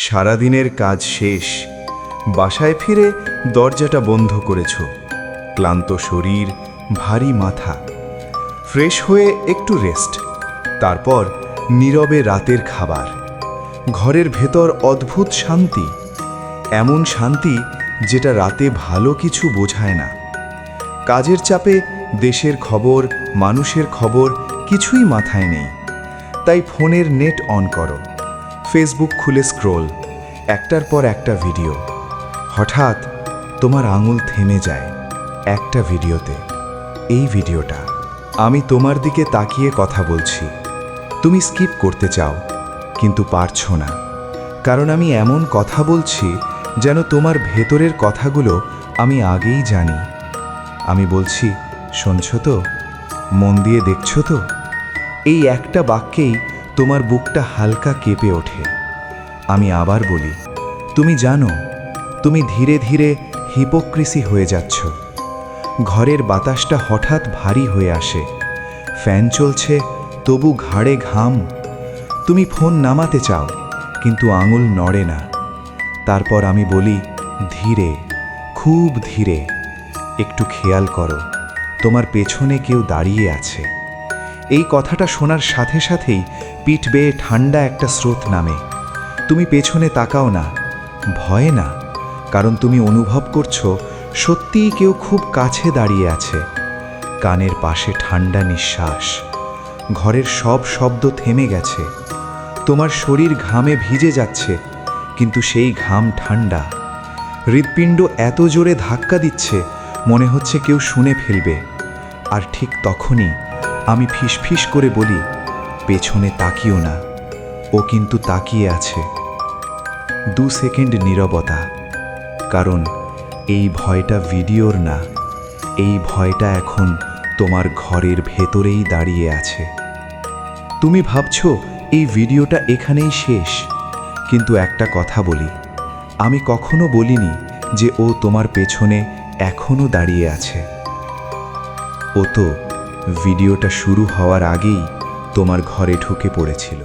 সারাদিনের কাজ শেষ। বাসায় ফিরে দরজাটা বন্ধ করেছ। ক্লান্ত শরীর, ভারী মাথা। ফ্রেশ হয়ে একটু রেস্ট। তারপর নীরবে রাতের খাবার। ঘরের ভেতর অদ্ভুত শান্তি। এমন শান্তি যেটা রাতে ভালো কিছু বোঝায় না। কাজের চাপে দেশের খবর, মানুষের খবর কিছুই মাথায় নেই। তাই ফোনের নেট অন করো। ফেসবুক খুলে স্ক্রোল একটার পর একটা ভিডিও হঠাৎ তোমার আঙুল থেমে যায় একটা ভিডিওতে এই ভিডিওটা আমি তোমার দিকে তাকিয়ে কথা বলছি। তুমি স্কিপ করতে চাও, কিন্তু পারছ না। কারণ আমি এমন কথা বলছি যেন তোমার ভেতরের কথাগুলো আমি আগেই জানি। আমি বলছি, শুনছ তো? মন দিয়ে দেখছ তো? এই একটা বাক্যেই তোমার বুকটা হালকা কেঁপে ওঠে। আমি আবার বলি, তুমি জানো, তুমি ধীরে ধীরে হিপোক্রিসি হয়ে যাচ্ছ। ঘরের বাতাসটা হঠাৎ ভারী হয়ে আসে। ফ্যান চলছে, তবু ঘাড়ে ঘাম। তুমি ফোন নামাতে চাও, কিন্তু আঙুল নড়ে না। তারপর আমি বলি, ধীরে, খুব ধীরে। একটু খেয়াল করো, তোমার পেছনে কেউ দাঁড়িয়ে আছে। এই কথাটা শোনার সাথে সাথেই পিঠ বেয়ে ঠান্ডা একটা স্রোত নামে। তুমি পেছনে তাকাও না, ভয় না, কারণ তুমি অনুভব করছ সত্যিই কেউ খুব কাছে দাঁড়িয়ে আছে। কানের পাশে ঠান্ডা নিঃশ্বাস, ঘরের সব শব্দ থেমে গেছে। তোমার শরীর ঘামে ভিজে যাচ্ছে, কিন্তু সেই ঘাম ঠান্ডা। হৃৎপিণ্ড এত জোরে ধাক্কা দিচ্ছে, মনে হচ্ছে কেউ শুনে ফেলবে। আর ঠিক তখনই আমি ফিসফিস করে বলি, পেছনে তাকিও না, ও কিন্তু তাকিয়ে আছে। দু সেকেন্ড নীরবতা, কারণ এই ভয়টা ভিডিওর না, এই ভয়টা এখন তোমার ঘরের ভেতরেই দাঁড়িয়ে আছে। তুমি ভাবছ, এই ভিডিওটা এখানেই শেষ, কিন্তু একটা কথা বলি, আমি কখনো বলিনি যে ও তোমার পেছনে এখনও দাঁড়িয়ে আছে। ও তো ভিডিওটা শুরু হওয়ার আগেই তোমার ঘরে ঢুকে পড়েছিল।